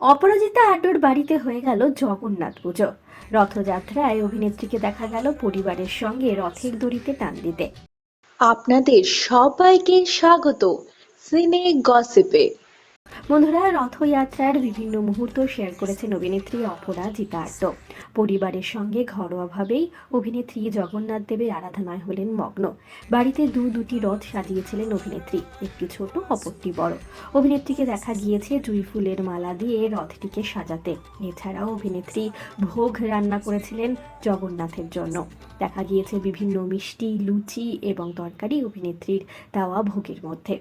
অপরাজিতা আড্ডোর বাড়িতে হয়ে গেল জগন্নাথ পুজো। রথযাত্রায় অভিনেত্রীকে দেখা গেল পরিবারের সঙ্গে রথের দড়িতে টান দিতে। আপনাদের সবাইকে স্বাগত। সিনে গসিপে। বন্ধুরা, রথযাত্রার বিভিন্ন মুহূর্ত শেয়ার করেছেন অভিনেত্রী অপরাজিতা আড্ড পরিবারের সঙ্গে ঘরোয়াভাবেই অভিনেত্রী জগন্নাথ দেবের আরাধনায় হলেন মগ্ন। বাড়িতে দু দুটি রথ সাজিয়েছিলেন অভিনেত্রী, একটি ছোট, অপরটি বড়। অভিনেত্রীকে দেখা গিয়েছে জুঁই ফুলের মালা দিয়ে রথটিকে সাজাতে। এছাড়াও অভিনেত্রী ভোগ রান্না করেছিলেন জগন্নাথের জন্য। দেখা গিয়েছে বিভিন্ন মিষ্টি, লুচি এবং তরকারি অভিনেত্রীর দেওয়া ভোগের মধ্যে।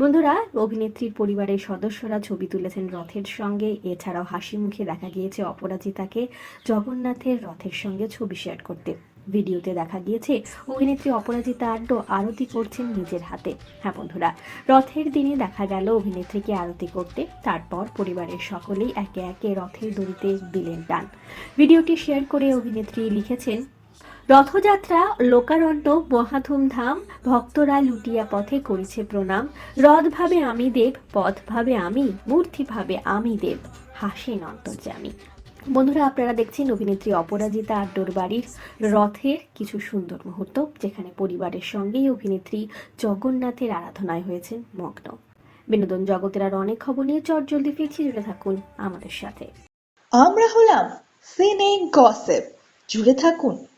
বন্ধুরা, অভিনেত্রীর পরিবারের সদস্যরা ছবি তুলেছেন রথের সঙ্গে। এছাড়াও হাসি মুখে দেখা গিয়েছে অপরাজিতাকে জগন্নাথের রথের সঙ্গে ছবি শেয়ার করতে। ভিডিওতে দেখা গিয়েছে, অভিনেত্রী অপরাজিতা আড্ড আরতি করছেন নিজের হাতে। হ্যাঁ বন্ধুরা, রথের দিনে দেখা গেল অভিনেত্রীকে আরতি করতে। তারপর পরিবারের সকলেই একে একে রথের দড়িতে দিলেন টান। ভিডিওটি শেয়ার করে অভিনেত্রী লিখেছেন রথযাত্রা লোকারণ্য মহাধুমধাম, ভক্তরা লুটিয়া পথে করিছে প্রণাম। রথ ভাবে আমি দেব পথ ভাবে আমি মূর্তি ভাবে আমি দেব। হাসেন অন্তর্যামী বন্ধুরা, আপনারা দেখছেন অভিনেত্রী অপরাজিতা আড্ডোর বাড়ির রথের কিছু সুন্দর মুহূর্ত, যেখানে পরিবারের সঙ্গেই অভিনেত্রী জগন্নাথের আরাধনায় হয়েছেন মগ্ন। বিনোদন জগতের আর অনেক খবর নিয়ে চট জলদি ফিরছি, জুড়ে থাকুন আমাদের সাথে। আমরা হলাম সিনে গসিপ জুড়ে থাকুন